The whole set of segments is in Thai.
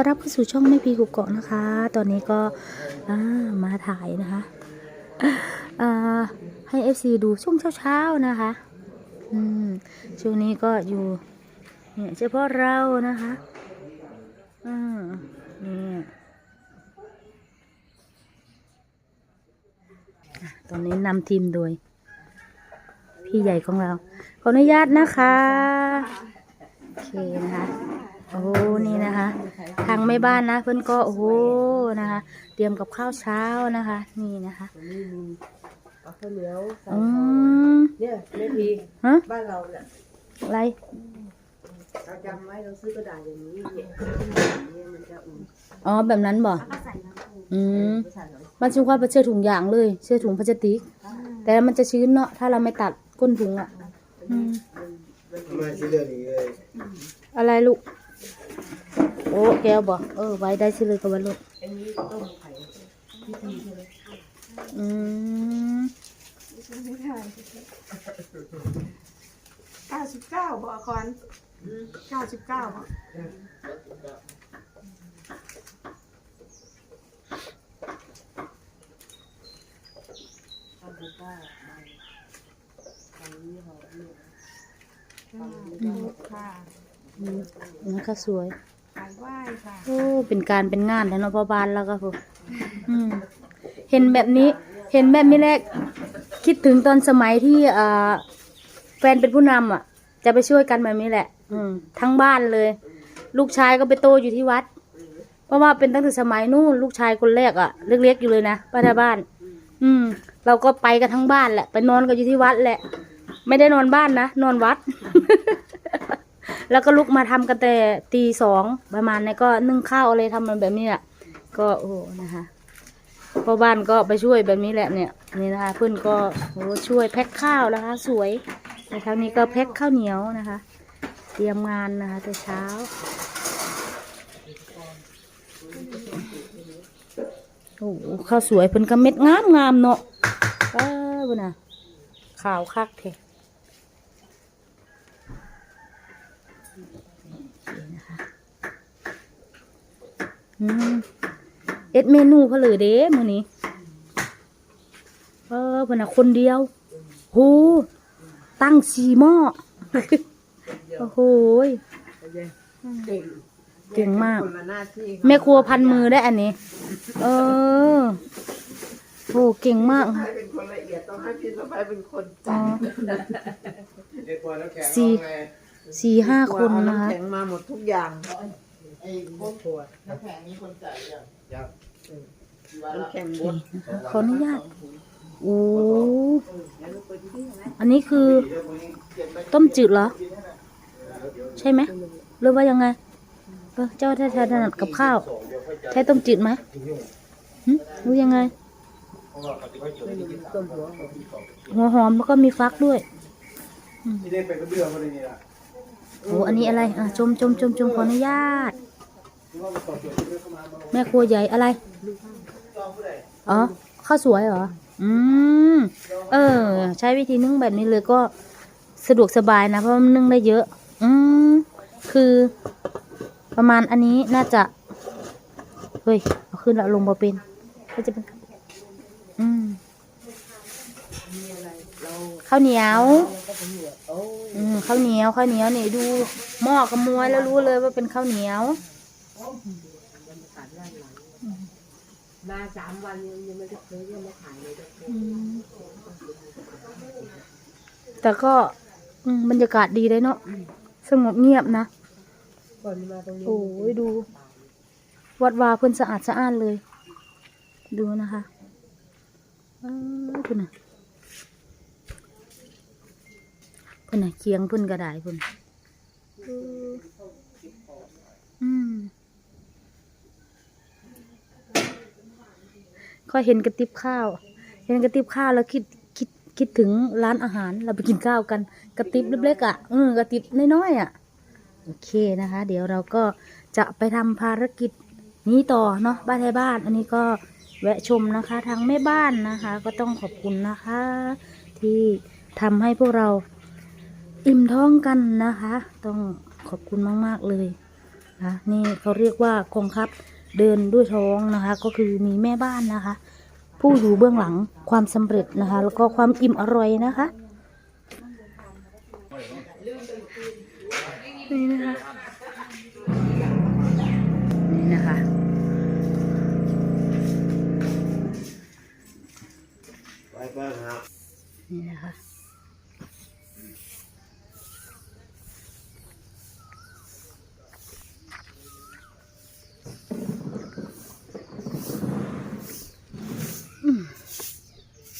ต้อนรับเข้าสู่ช่องแม่พีกุกเกาะนะคะ ตอนนี้ก็มาถ่ายนะคะอ่าให้ FC ดูช่วงเช้าๆนะคะอืมช่วงนี้ก็อยู่เนี่ยเฉพาะเรานะคะอ่าเนี่ยตอนนี้นำทีมโดย พี่ใหญ่ของเรา ขออนุญาตนะคะ โอเคนะคะ โอ้นี่นะคะ ทางแม่บ้านนะเพื่อนก็โอ้โหนะคะ เตรียมกับข้าวเช้านะคะ นี่นะคะนี่มีเอาข้าวเหนียวใส่อืมเนี่ยแม่พีฮะบ้านเราเนี่ยอะไรเราจำไว้เราซื้อกระดาษอย่างนี้เนี่ยอย่างนี้มันจะอุ่นอ๋อแบบนั้นบ่อืมไม่ใส่หรอกมันชื่อว่าเป็นเสื้อถุงยางเลยเสื้อถุงพลาสติก แต่มันจะชื้นเนาะถ้าเราไม่ตัดก้นถุงอะอืม ทำไมสีเหลืองนี้เลยอะไรลูก โอ้แก้วบอกเออ ไว้ได้สิเลยกับวันลูกอันนี้ต้มไข่พิธีใช่ไหมอืมเก้าสิบเก้าบอกก่อนเก้าสิบเก้าบอกทำบุญก็มาทำนี้ห่อนี้ค่ะอืม นะคะสวยขายไหว้ค่ะโอ้เป็นการเป็นงานแล้วเนาะพ่อบ้านแล้วก็ผมอืมเห็นแบบนี้ เห็นแบบนี้แรก คิดถึงตอนสมัยที่อ่าแฟนเป็นผู้นำอะ จะไปช่วยกันแบบนี้แหละ อืมทั้งบ้านเลย ลูกชายก็ไปโตอยู่ที่วัด เพราะว่าเป็นตั้งแต่สมัยนู่นลูกชายคนแรกอะเล็กๆอยู่เลยนะป้าทาบ้าน อืม เราก็ไปกันทั้งบ้านแหละ ไปนอนกันอยู่ที่วัดแหละ ไม่ได้นอนบ้านนะนอนวัด แล้วก็ลุกมาทำกันแต่ตีสองประมาณนี้ก็นึ่งข้าวอะไรทำมันแบบนี้แหละก็โอ้นะคะพ่อบ้านก็ไปช่วยแบบนี้แหละเนี่ยนี่นะคะเพื่อนก็โอ้ช่วยแพ็คข้าวนะคะ สวยในครั้งนี้ก็แพ็คข้าวเหนียวนะคะ เตรียมงานนะคะแต่เช้าโอ้ข้าวสวยเพิ่นก็เม็ดงามงามเนาะเออบุญนะขาวคักเท เอ็ดเมนูเพนเลยเด้มื้อนี้ เออเพิ่นน่ะคนเดียวโหตั้งสีหม้อโอ้โหยเก่งเก่งมากคนละหน้าที่แม่ครัวพันมือได้อันนี้ เออโหเก่งมากให้เป็นคนละเอียดต้องให้พี่สะพ้ายเป็นคนอ๋อเด็กปล่อยน้ำแข็งสี่เอาไงสี่ห้าคนเอานะคะน้ำแข็งมาหมดทุกอย่าง ไอ้พวกขวดน้ำแข็งมีคนจ่ายยังยังน้ำแข็งบดขออนุญาตโอ้อันนี้คือ ต้มจืดเหรอ ใช่ไหมหรือว่ายังไงเออเจ้าถ้าถนัดกับข้าว ใช้ต้มจืดไหมหึหรือยังไงต้มหัวหอมหัวหอมแล้วก็มีฟักด้วยที่ได้ไปกระเบื้องมาเลยนี่ล่ะโอ้อันนี้อะไรอะชมชมชมชมขออนุญาต แม่ครัวใหญ่อะไร อ๋อ ข้าวสวยเหรอ อืม เออ ใช้วิธีนึ่งแบบนี้เลยก็สะดวกสบายนะ เพราะมันนึ่งได้เยอะ อืม คือประมาณอันนี้น่าจะ เฮ้ย เอาขึ้นและลงมาเป็น ก็จะเป็น อืมข้าวเหนียวอืมข้าวเหนียวข้าวเหนียวนี่ดูหม้อกับมวยแล้วรู้เลยว่าเป็นข้าวเหนียว มาสามวันยังยังไม่ได้เคยยังไมาขายเลยแต่ก็อืมบรรยากาศดีเลยเนาะสงบเงียบนะก่อนมาตรงนี้โอ้ยดู วัดวาเพิ่อนสะอาดสะอ้านเลย ดูนะคะเออคุณน่ะเพิ่นน่ะเคียงเพิ่นกระไดเพิ่นอออืม ก็เห็นกระติบข้าว เห็นกระติบข้าวแล้วคิดคิดคิดถึงร้านอาหาร เราไปกินข้าวกัน กระติบเล็กๆอะเออกระติบน้อยๆอะ โอเคนะคะ เดี๋ยวเราก็จะไปทำภารกิจนี้ต่อเนาะบ้านไทยบ้าน อันนี้ก็แวะชมนะคะ ทางแม่บ้านนะคะ ก็ต้องขอบคุณนะคะ ที่ทำให้พวกเราอิ่มท้องกันนะคะ ต้องขอบคุณมาก ๆ เลยนะนี่เขาเรียกว่ากองทัพ เดินด้วยท้องนะคะ ก็คือมีแม่บ้านนะคะ ผู้อยู่เบื้องหลังความสำเร็จนะคะ แล้วก็ความอิ่มอร่อยนะคะนี่นะคะนี่นะคะไปเปิ้ลครับนี่นะคะ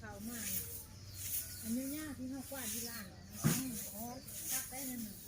ขาวมากว่าที่พุ่นมัน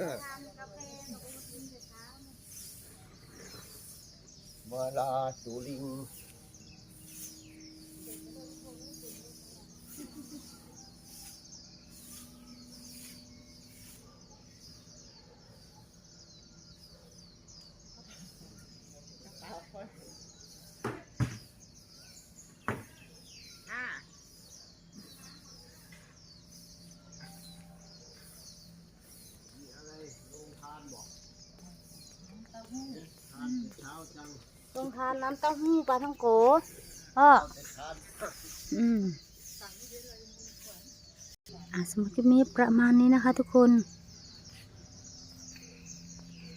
นาะเวลาสุริงเช้าจัง ต้องทานน้ำเต้าหู้ปลาท่องโกพ่ออืมอะสำหรับคลิปนี้ประมาณนี้นะคะทุกคน